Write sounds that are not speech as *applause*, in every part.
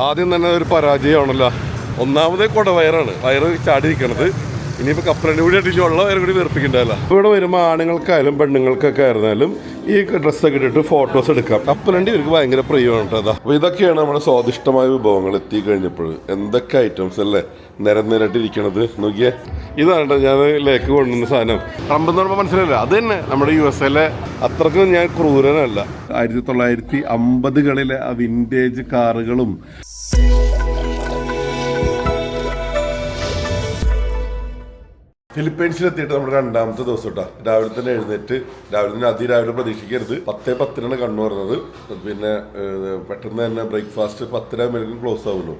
ആദ്യം തന്നെ ഒരു പരാജയമാണല്ലോ. ഒന്നാമതേ കുട വയറാണ് വയറ് ചാടി നിൽക്കണത് ഇനിയിപ്പോൾ കപ്പലിന്റെ കൂടി അടിച്ച് ഉള്ള വയറ് കൂടി വീർപ്പിക്കണ്ടല്ലോ ഇവിടെ വരുമ്പോൾ ആണുങ്ങൾക്കായാലും പെണ്ണുങ്ങൾക്കൊക്കെ ആയിരുന്നാലും ഈ ഡ്രസ്സൊക്കെ ഇട്ടിട്ട് ഫോട്ടോസ് എടുക്കാം. കപ്പലണ്ടി ഇവർക്ക് ഭയങ്കര പ്രിയമാണ് കേട്ടോ. അപ്പോൾ ഇതൊക്കെയാണ് നമ്മുടെ സ്വാദിഷ്ടമായ വിഭവങ്ങൾ എത്തി കഴിഞ്ഞപ്പോൾ. എന്തൊക്കെ ഐറ്റംസ് അല്ലേ? നിരന്നിരട്ടിരിക്കണത് നോക്കിയേ. ഇതാണ് കേട്ടോ ഞാൻ ലേക്ക് കൊണ്ടുവന്ന സാധനം. ട്രംപ് എന്ന് പറയുമ്പോൾ മനസ്സിലായില്ല? അത് തന്നെ നമ്മുടെ യു എസ് എയിലെ അത്രക്കും ഞാൻ ക്രൂരനല്ല. ആയിരത്തി തൊള്ളായിരത്തി അമ്പതുകളിലെ ആ വിന്റേജ് കാറുകളും ഫിലിപ്പൈൻസിലെത്തിയിട്ട് നമ്മുടെ രണ്ടാമത്തെ ദിവസം കേട്ടോ. രാവിലെ തന്നെ എഴുന്നേറ്റ് രാവിലെ തന്നെ അതിരാവിലെ പ്രതീക്ഷിക്കരുത്. പത്തേ പത്തിനാണ് കണ്ണു പറഞ്ഞത് പിന്നെ പെട്ടെന്ന് തന്നെ ബ്രേക്ക്ഫാസ്റ്റ് പത്തരാകുമ്പോഴേക്കും ക്ലോസ് ആവുമല്ലോ.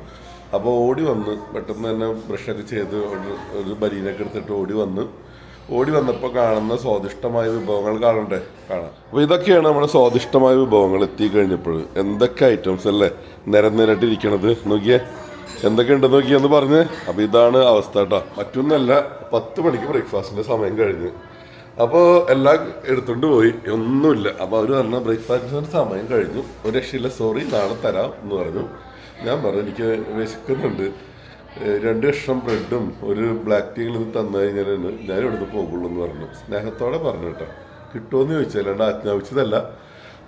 അപ്പോൾ ഓടി വന്ന് പെട്ടെന്ന് തന്നെ ബ്രഷൊക്കെ ചെയ്ത് ഒരു ബലീനൊക്കെ എടുത്തിട്ട് ഓടി വന്ന് ഓടി വന്നപ്പോൾ കാണുന്ന സ്വാദിഷ്ടമായ വിഭവങ്ങൾ കാണണ്ടേ? കാണാം. അപ്പോൾ ഇതൊക്കെയാണ് നമ്മുടെ സ്വാദിഷ്ടമായ വിഭവങ്ങൾ എത്തി കഴിഞ്ഞപ്പോൾ. എന്തൊക്കെ ഐറ്റംസ് അല്ലേ? നിരന്നിരട്ടിരിക്കണത് നോക്കിയേ. എന്തൊക്കെ ഉണ്ടെന്ന് നോക്കി എന്ന് പറഞ്ഞ്. അപ്പൊ ഇതാണ് അവസ്ഥ കേട്ടോ. മറ്റൊന്നല്ല പത്ത് മണിക്ക് ബ്രേക്ക്ഫാസ്റ്റിന്റെ സമയം കഴിഞ്ഞ്. അപ്പോൾ എല്ലാം എടുത്തുകൊണ്ട് പോയി. ഒന്നുമില്ല. അപ്പോൾ അവർ പറഞ്ഞ ബ്രേക്ക്ഫാസ്റ്റിന്റെ സമയം കഴിഞ്ഞു. ഒരു രക്ഷയില്ല. സോറി നാളെ തരാം എന്ന് പറഞ്ഞു. ഞാൻ പറഞ്ഞു എനിക്ക് വിശക്കുന്നുണ്ട്. രണ്ട് കഷ്ണം ബ്രെഡും ഒരു ബ്ലാക്ക് ടീയിൽ ഇത് തന്നു കഴിഞ്ഞാൽ ഞാൻ ഇവിടുന്ന് പോകുള്ളൂ എന്ന് പറഞ്ഞു. സ്നേഹത്തോടെ പറഞ്ഞു കേട്ടോ. കിട്ടുമെന്ന് ചോദിച്ചു അല്ലാണ്ട് ആജ്ഞാപിച്ചതല്ല.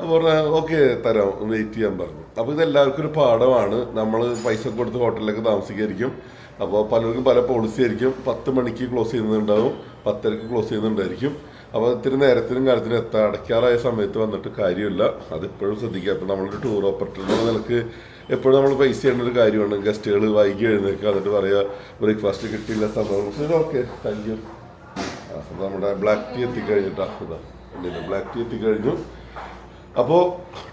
അപ്പോൾ പറഞ്ഞാൽ ഓക്കെ തരാം വെയിറ്റ് ചെയ്യാൻ പറഞ്ഞു. അപ്പോൾ ഇതെല്ലാവർക്കും ഒരു പാഠമാണ്. നമ്മൾ പൈസ കൊടുത്ത് ഹോട്ടലിലേക്ക് താമസിക്കായിരിക്കും. അപ്പോൾ പലർക്കും പല പോളിസി ആയിരിക്കും. പത്ത് മണിക്ക് ക്ലോസ് ചെയ്യുന്നുണ്ടാവും. പത്തരക്ക് ക്ലോസ് ചെയ്യുന്നുണ്ടായിരിക്കും. അപ്പോൾ ഇത്തിരി നേരത്തിനും കാലത്തിനും എത്താൻ അടയ്ക്കാറായ സമയത്ത് വന്നിട്ട് കാര്യമില്ല. അതെപ്പോഴും ശ്രദ്ധിക്കുക. അപ്പോൾ നമ്മളൊരു ടൂർ ഓപ്പറേറ്റർ നിലയ്ക്ക് എപ്പോഴും നമ്മൾ പൈസ ചെയ്യേണ്ട ഒരു കാര്യമാണ്. ഗസ്റ്റുകൾ വൈകി എഴുന്നേൽക്കുക എന്നിട്ട് പറയുക ബ്രേക്ക്ഫാസ്റ്റ് കിട്ടിയില്ല സംഭവം ഓക്കെ. താങ്ക് യു അപ്പോൾ നമ്മുടെ ബ്ലാക്ക് ടീ എത്തിക്കഴിഞ്ഞിട്ടാ. ഇതാ ബ്ലാക്ക് ടീ എത്തിക്കഴിഞ്ഞു. അപ്പോൾ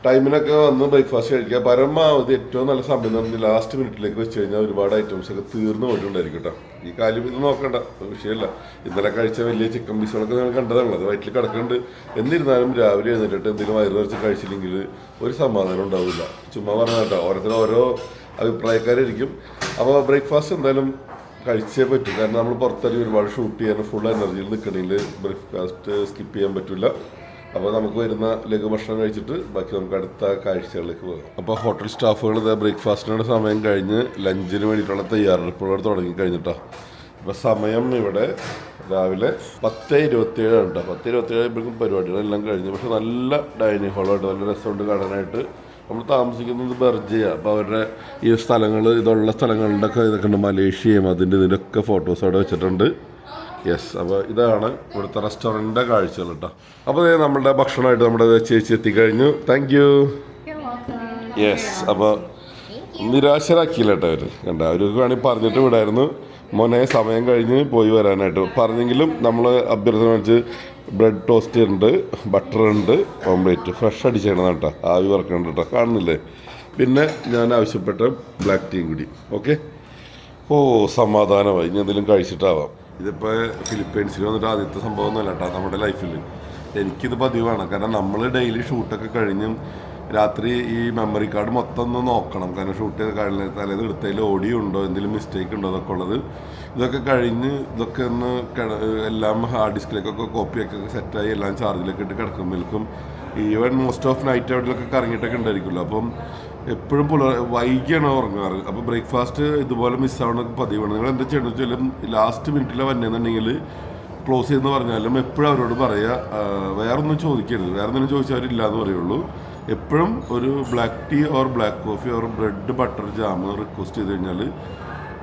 ടൈമിനൊക്കെ വന്ന് ബ്രേക്ക്ഫാസ്റ്റ് കഴിക്കുക. പരമാവധി ഏറ്റവും നല്ല സമയം ലാസ്റ്റ് മിനിറ്റിലേക്ക് വെച്ച് കഴിഞ്ഞാൽ ഒരുപാട് ഐറ്റംസ് ഒക്കെ തീർന്നു പോയിട്ടുണ്ടായിരിക്കും കേട്ടോ ഈ കാര്യം ഇത് നോക്കണ്ട. വിഷയമല്ല. ഇന്നലെ കഴിച്ച വലിയ ചിക്കൻ പീസുകളൊക്കെ നിങ്ങൾ കണ്ടതാണല്ലോ. അത് വയറ്റിൽ കിടക്കുന്നുണ്ട്. എന്നിരുന്നാലും രാവിലെ എഴുന്നേറ്റിട്ട് എന്തെങ്കിലും വയറു നിറച്ച് കഴിച്ചില്ലെങ്കിൽ ഒരു സമാധാനം ഉണ്ടാവില്ല. ചുമ്മാ പറഞ്ഞ കേട്ടോ. ഓരോരുത്തരും ഓരോ അഭിപ്രായക്കാരായിരിക്കും. അപ്പോൾ ബ്രേക്ക്ഫാസ്റ്റ് എന്തായാലും കഴിച്ചേ പറ്റും. കാരണം നമ്മൾ പുറത്തിറങ്ങി ഒരുപാട് ഷൂട്ട് ചെയ്യാൻ ഫുൾ എനർജിയിൽ നിൽക്കണമെങ്കിൽ ബ്രേക്ക്ഫാസ്റ്റ് സ്കിപ്പ് ചെയ്യാൻ പറ്റില്ല അപ്പോൾ നമുക്ക് വരുന്ന ലഘു ഭക്ഷണം കഴിച്ചിട്ട് ബാക്കി നമുക്ക് അടുത്ത കാഴ്ചകളിലേക്ക് പോകാം. അപ്പോൾ ഹോട്ടൽ സ്റ്റാഫുകൾ ഇത് ബ്രേക്ക്ഫാസ്റ്റിനുള്ള സമയം കഴിഞ്ഞ് ലഞ്ചിന് വേണ്ടിയിട്ടുള്ള തയ്യാറെടുപ്പുകൾ തുടങ്ങി കഴിഞ്ഞിട്ടാ. അപ്പോൾ സമയം ഇവിടെ രാവിലെ പത്ത് ഇരുപത്തിയേഴാണ് കേട്ടോ. പത്ത് ഇരുപത്തിയേഴ് ആകുമ്പോഴേക്കും പരിപാടികളെല്ലാം കഴിഞ്ഞു. പക്ഷെ നല്ല ഡൈനിങ് ഹോളായിട്ട് നല്ല രസമുണ്ട് കാണാനായിട്ട്. നമ്മൾ താമസിക്കുന്നത് ബെർജിയാണ് അപ്പോൾ അവരുടെ ഈ സ്ഥലങ്ങൾ ഇതുള്ള സ്ഥലങ്ങളുടെയൊക്കെ ഇതൊക്കെ ഉണ്ട്. മലേഷ്യയും അതിന്റെ ഇതിന്റെയൊക്കെ ഫോട്ടോസ് അവിടെ വെച്ചിട്ടുണ്ട്. യെസ് അപ്പോൾ ഇതാണ് ഇവിടുത്തെ റെസ്റ്റോറന്റിന്റെ കാഴ്ചകൾ കേട്ടോ. അപ്പോൾ നമ്മുടെ ഭക്ഷണമായിട്ട് നമ്മുടെ ചേച്ചി എത്തിക്കഴിഞ്ഞു. താങ്ക് യു യെസ് അപ്പോൾ നിരാശരാക്കിയില്ല കേട്ടോ അവർ കണ്ട അവർക്ക് വേണമെങ്കിൽ പറഞ്ഞിട്ട് വിടായിരുന്നു. മോനെ സമയം കഴിഞ്ഞ് പോയി വരാനായിട്ട്. പറഞ്ഞെങ്കിലും നമ്മൾ അഭ്യർത്ഥന വെച്ച് ബ്രെഡ് ടോസ്റ്റ് ഉണ്ട് ബട്ടർ ഉണ്ട് ഓംലേറ്റ് ഫ്രഷ് അടിച്ചേക്കണം കേട്ടോ. ആവി വറക്കണം കേട്ടോ. കാണുന്നില്ലേ? പിന്നെ ഞാൻ ആവശ്യപ്പെട്ട ബ്ലാക്ക് ടീയും കൂടി. ഓക്കെ ഓ സമാധാനമായി. ഇനി എന്തെങ്കിലും കഴിച്ചിട്ടാവാം. ഇതിപ്പോൾ ഫിലിപ്പൈൻസിൽ വന്നിട്ട് ആദ്യത്തെ സംഭവം ഒന്നുമല്ല കേട്ടോ നമ്മുടെ ലൈഫിൽ എനിക്കിത് പതിവാണ് കാരണം നമ്മൾ ഡെയിലി ഷൂട്ടൊക്കെ കഴിഞ്ഞും രാത്രി ഈ മെമ്മറി കാർഡ് മൊത്തം ഒന്ന് നോക്കണം. കാരണം ഷൂട്ട് ചെയ്ത കഴിഞ്ഞ തലേന്ന് എടുത്തതിൽ ഓഡിയോ ഉണ്ടോ? എന്തെങ്കിലും മിസ്റ്റേക്ക് ഉണ്ടോ? അതൊക്കെ ഉള്ളത്. ഇതൊക്കെ കഴിഞ്ഞ് ഇതൊക്കെ ഒന്ന് എല്ലാം ഹാർഡ് ഡിസ്കിലേക്കൊക്കെ കോപ്പിയൊക്കെ സെറ്റായി എല്ലാം ചാർജിലൊക്കെ ഇട്ട് കിടക്കുമ്പോഴേക്കും ഈവൻ മോസ്റ്റ് ഓഫ് നൈറ്റ് ഔട്ടിലൊക്കെ കറങ്ങിയിട്ടൊക്കെ ഉണ്ടായിരിക്കുമല്ലോ. അപ്പം എപ്പോഴും പുലർ വൈകിയാണ് ഉറങ്ങാറ്. അപ്പോൾ ബ്രേക്ക്ഫാസ്റ്റ് ഇതുപോലെ മിസ്സാവണ പതിവാണ്. നിങ്ങൾ എന്താ ചെയ്യണമെന്ന് വെച്ചാലും ലാസ്റ്റ് മിനിറ്റിലെ വന്നതെന്നുണ്ടെങ്കിൽ ക്ലോസ് ചെയ്യുന്ന പറഞ്ഞാലും എപ്പോഴും അവരോട് പറയുക വേറെ വേറൊന്നും ചോദിക്കരുത്. വേറെ എന്തെങ്കിലും ചോദിച്ചാൽ അവരില്ല എന്ന് പറയുള്ളൂ. എപ്പോഴും ഒരു black tea or black coffee or bread butter jam request ചെയ്ത് കഴിഞ്ഞാൽ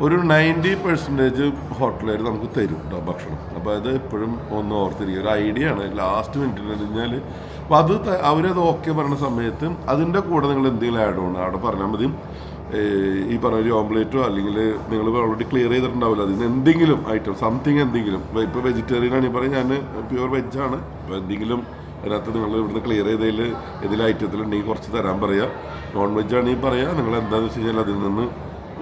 ഒരു നയന്റി പെർസെന്റേജ് ഹോട്ടലുകാർ നമുക്ക് തരും കേട്ടോ ഭക്ഷണം. അപ്പോൾ അത് എപ്പോഴും ഒന്ന് ഓർത്തിരിക്കുക. ഒരു ഐഡിയ ആണ്. ലാസ്റ്റ് മിനിറ്റിൽ കഴിഞ്ഞാൽ അപ്പോൾ അത് അവരത് ഓക്കെ പറയുന്ന സമയത്ത് അതിന്റെ കൂടെ നിങ്ങൾ എന്തെങ്കിലും ആഡ് ഓൺ അവിടെ പറഞ്ഞാൽ മതി. ഈ പറഞ്ഞ ഒരു ഓംലേറ്റോ അല്ലെങ്കിൽ നിങ്ങൾ ഓൾറെഡി ക്ലിയർ ചെയ്തിട്ടുണ്ടാവില്ല. അതിന് എന്തെങ്കിലും ഐറ്റം സംതിങ് എന്തെങ്കിലും. ഇപ്പോൾ വെജിറ്റേറിയൻ ആണ് ഈ പറയും ഞാൻ പ്യുവർ വെജാണ് അപ്പോൾ എന്തെങ്കിലും അതിനകത്ത് നിങ്ങൾ ഇവിടുന്ന് ക്ലിയർ ചെയ്തതിൽ ഏതെങ്കിലും ഐറ്റത്തിൽ ഉണ്ടെങ്കിൽ കുറച്ച് തരാൻ പറയാ. നോൺ വെജ് ആണെങ്കിൽ പറയുക നിങ്ങൾ എന്താണെന്ന് വെച്ച് കഴിഞ്ഞാൽ അതിൽ നിന്ന്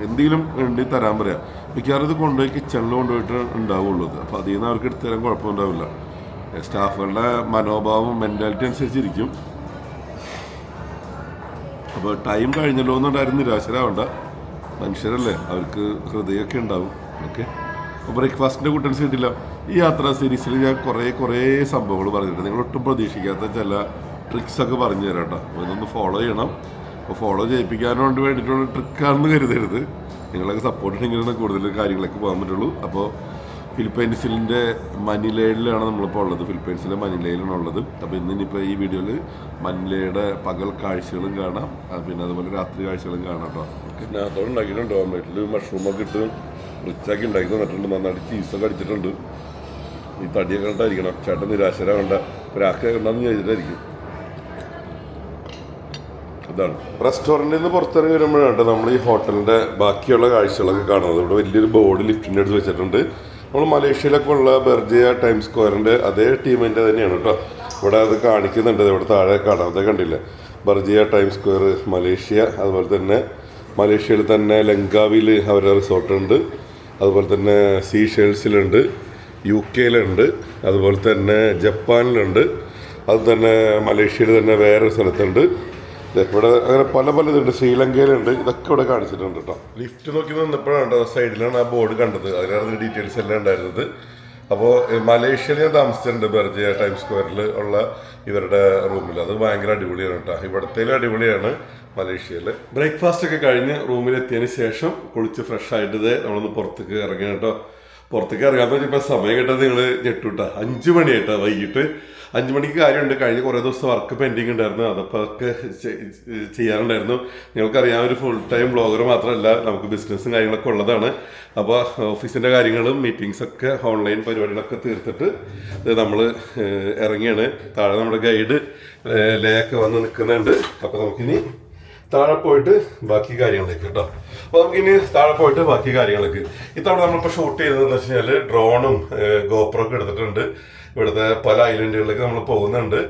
എന്തെങ്കിലും വേണ്ടി തരാൻ പറയാം. മിക്കവാറും ഇത് കൊണ്ടുപോയി കിച്ചണിൽ കൊണ്ടുപോയിട്ട് ഉണ്ടാവുള്ളൂ അപ്പോൾ അതിൽ നിന്ന് അവർക്ക് എടുത്തു തരാൻ കുഴപ്പമുണ്ടാവില്ല സ്റ്റാഫുകളുടെ മനോഭാവം മെന്റാലിറ്റി അനുസരിച്ചിരിക്കും. അപ്പോൾ ടൈം കഴിഞ്ഞല്ലോ എന്നുണ്ടായിരുന്നു നിരാശരാവണ്ട. മനുഷ്യരല്ലേ അവർക്ക് ഹൃദയമൊക്കെ ഉണ്ടാവും. ഓക്കെ അപ്പോൾ ബ്രേക്ക്ഫാസ്റ്റിന്റെ കൂട്ടൻസ് കിട്ടില്ല ഈ യാത്രാ സീരീസിൽ ഞാൻ കുറേ കുറേ സംഭവങ്ങൾ പറഞ്ഞിട്ടുണ്ട്. നിങ്ങൾ ഒട്ടും പ്രതീക്ഷിക്കാത്ത ചില ട്രിക്സ് ഒക്കെ പറഞ്ഞു തരാം കേട്ടോ. ഇതൊന്ന് ഫോളോ ചെയ്യണം. അപ്പോൾ ഫോളോ ചെയ്യിപ്പിക്കാനോണ്ട് വേണ്ടിയിട്ടുള്ള ട്രിക്കാണെന്ന് കരുതരുത്. നിങ്ങളൊക്കെ സപ്പോർട്ട് ഉണ്ടെങ്കിലാണ് കൂടുതൽ കാര്യങ്ങളൊക്കെ പോകാൻ പറ്റുള്ളൂ. അപ്പോൾ ഫിലിപ്പൈൻസിലിന്റെ മനിലയിലാണ് നമ്മളിപ്പോൾ ഉള്ളത്. ഫിലിപ്പൈൻസിലെ മനിലയിലാണ് ഉള്ളത് അപ്പോൾ ഇന്ന് ഇനിയിപ്പോൾ ഈ വീഡിയോയിൽ മനിലയുടെ പകൽ കാഴ്ചകളും കാണാം. പിന്നെ അതുപോലെ രാത്രി കാഴ്ചകളും കാണാം കേട്ടോ. പിന്നെ അതോടെ ഉണ്ടാക്കിയിട്ടുണ്ട്. ഓംലെറ്റിൽ മഷ്റൂമൊക്കെ ഇട്ട് റിച്ചാക്കി ഉണ്ടാക്കി തന്നിട്ടുണ്ട്. നന്നായിട്ട് ചീസൊക്കെ അടിച്ചിട്ടുണ്ട്. ഈ തടിയൊക്കെ കണ്ടായിരിക്കണം. ചേട്ടൻ നിരാശരാകണ്ട ഒരാൾക്ക് കണ്ടെന്ന് ചോദിച്ചിട്ടായിരിക്കും ഇതാണ് റെസ്റ്റോറന്റിൽ നിന്ന് പുറത്തിറങ്ങി വരുമ്പോഴാണ് നമ്മൾ ഈ ഹോട്ടലിന്റെ ബാക്കിയുള്ള കാഴ്ചകളൊക്കെ കാണുന്നത്. ഇവിടെ വലിയൊരു ബോർഡ് ലിഫ്റ്റിന്റെ അടുത്ത് വെച്ചിട്ടുണ്ട്. നമ്മൾ മലേഷ്യയിലൊക്കെ ഉള്ള ബെർജിയ ടൈം സ്ക്വയറിന്റെ അതേ ടീമിന്റെ തന്നെയാണ് കേട്ടോ. ഇവിടെ അത് കാണിക്കുന്നുണ്ട്. ഇവിടെ താഴെ കാണാം. അതേ കണ്ടില്ല? ബർജിയ ടൈം സ്ക്വയർ മലേഷ്യ അതുപോലെ തന്നെ മലേഷ്യയിൽ തന്നെ ലങ്കാവിൽ അവരുടെ റിസോർട്ടുണ്ട് അതുപോലെ തന്നെ സീഷെൽസിലുണ്ട് യു കെയിലുണ്ട് അതുപോലെ തന്നെ ജപ്പാനിലുണ്ട്. അത് തന്നെ മലേഷ്യയിൽ തന്നെ വേറൊരു സ്ഥലത്തുണ്ട്. ഇവിടെ അങ്ങനെ പല പല ഇതുണ്ട്. ശ്രീലങ്കയിലുണ്ട്. ഇതൊക്കെ ഇവിടെ കാണിച്ചിട്ടുണ്ട് കേട്ടോ. ലിഫ്റ്റ് നോക്കി നിന്നപ്പോഴാണ് സൈഡിലാണ് ആ ബോർഡ് കണ്ടത്. അതിലാണ് ഡീറ്റെയിൽസ് എല്ലാം ഉണ്ടായിരുന്നത്. അപ്പോൾ മലേഷ്യയിൽ ഞാൻ താമസിച്ചിട്ടുണ്ട് ബെർജിയ ടൈം സ്ക്വയറിൽ ഉള്ള ഇവരുടെ റൂമിൽ അത് ഭയങ്കര അടിപൊളിയാണ് കേട്ടോ. ഇവിടത്തേലും അടിപൊളിയാണ് മലേഷ്യയിൽ ബ്രേക്ക്ഫാസ്റ്റ് ഒക്കെ കഴിഞ്ഞ് റൂമിലെത്തിയതിന് ശേഷം കുളിച്ച് ഫ്രഷ് ആയിട്ട് നമ്മളൊന്ന് പുറത്തേക്ക് ഇറങ്ങി കേട്ടോ. പുറത്തേക്ക് ഇറങ്ങാൻ ഇപ്പം സമയം കിട്ടാൻ നിങ്ങൾ ഞെട്ടൂട്ടാ. അഞ്ച് മണിയായിട്ടാ വൈകിട്ട്. അഞ്ച് മണിക്ക് കാര്യമുണ്ട്. കഴിഞ്ഞ കുറേ ദിവസം വർക്ക് പെൻഡിങ് ഉണ്ടായിരുന്നു. അതപ്പോൾ ഒക്കെ ചെയ്യാറുണ്ടായിരുന്നു നിങ്ങൾക്കറിയാം ഒരു ഫുൾ ടൈം ബ്ലോഗർ മാത്രമല്ല നമുക്ക് ബിസിനസ്സും കാര്യങ്ങളൊക്കെ ഉള്ളതാണ്. അപ്പോൾ ഓഫീസിന്റെ കാര്യങ്ങളും മീറ്റിങ്സ് ഒക്കെ ഓൺലൈൻ പരിപാടികളൊക്കെ തീർത്തിട്ട് നമ്മൾ ഇറങ്ങിയാണ്. താഴെ നമ്മുടെ ഗൈഡ് ലേക്ക് വന്ന് നിൽക്കുന്നുണ്ട്. അപ്പോൾ നമുക്കിനി താഴെ പോയിട്ട് ബാക്കി കാര്യങ്ങളിലേക്ക് കേട്ടോ. അപ്പോൾ നമുക്കിനി താഴെ പോയിട്ട് ബാക്കി കാര്യങ്ങളൊക്കെ ഇത്തവണ നമ്മളിപ്പോൾ ഷൂട്ട് ചെയ്തതെന്ന് വെച്ച് കഴിഞ്ഞാൽ ഡ്രോണും ഗോപ്രോ ഒക്കെ എടുത്തിട്ടുണ്ട്. ഇവിടുത്തെ പല ഐലൻഡുകളിലേക്ക് നമ്മൾ പോകുന്നുണ്ട്.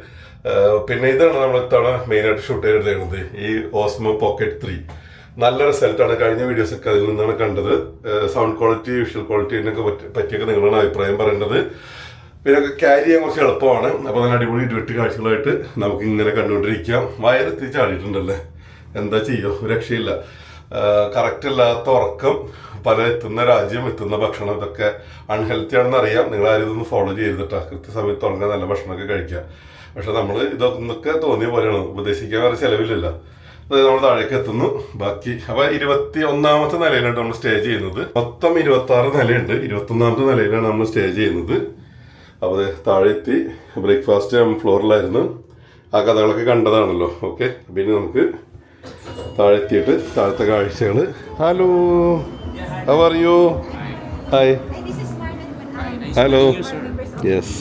പിന്നെ ഇതാണ് നമ്മൾ ഇത്തവണ മെയിനായിട്ട് ഷൂട്ട് ചെയ്തിരുന്നത്. ഈ ഓസ്മോ പോക്കറ്റ് ത്രീ നല്ല റിസൾട്ടാണ് കഴിഞ്ഞ വീഡിയോസ് ഒക്കെ അതിൽ നിന്നാണ് കണ്ടത്. സൗണ്ട് ക്വാളിറ്റി വിഷ്വൽ ക്വാളിറ്റി എന്നൊക്കെ പറ്റി പറ്റിയൊക്കെ നിങ്ങളാണ് അഭിപ്രായം പറയേണ്ടത്. പിന്നെ ക്യാരി ചെയ്യാൻ കുറച്ച് എളുപ്പമാണ്. അപ്പോൾ നല്ല അടിപൊളി ഇരുട്ട് കാഴ്ചകളായിട്ട് നമുക്ക് ഇങ്ങനെ കണ്ടുകൊണ്ടിരിക്കാം വയറെത്തി ചാടിയിട്ടുണ്ടല്ലേ? എന്താ ചെയ്യുമോ രക്ഷയില്ല. കറക്റ്റ് അല്ലാത്ത ഉറക്കം. പല എത്തുന്ന രാജ്യം എത്തുന്ന ഭക്ഷണം ഇതൊക്കെ അൺഹെൽത്തി ആണെന്ന് അറിയാം. നിങ്ങൾ ആരും ഇതൊന്ന് ഫോളോ ചെയ്തിട്ടാ കൃത്യസമയത്ത് ഉറങ്ങാൻ നല്ല ഭക്ഷണമൊക്കെ കഴിക്കുക പക്ഷെ നമ്മൾ ഇതൊക്കെ തോന്നിയ പോലെയാണ്. ഉപദേശിക്കാൻ വേറെ ചിലവില്ലല്ലോ. അതായത് നമ്മൾ താഴേക്ക് എത്തുന്നു. ബാക്കി അപ്പൊ ഇരുപത്തി ഒന്നാമത്തെ നിലയിലാണ് നമ്മൾ സ്റ്റേ ചെയ്യുന്നത്. മൊത്തം ഇരുപത്തി ആറ് നിലയുണ്ട്. ഇരുപത്തി ഒന്നാമത്തെ നിലയിലാണ് നമ്മൾ സ്റ്റേ ചെയ്യുന്നത്. അപ്പോൾ താഴെ എത്തി. ബ്രേക്ക്ഫാസ്റ്റ് ഫ്ലോറിലായിരുന്നു ആ കഥകളൊക്കെ കണ്ടതാണല്ലോ. ഓക്കെ പിന്നെ നമുക്ക് താഴെത്തിയിട്ട് താഴത്തെ കാഴ്ചകൾ hello how are you? Hi. Hello yes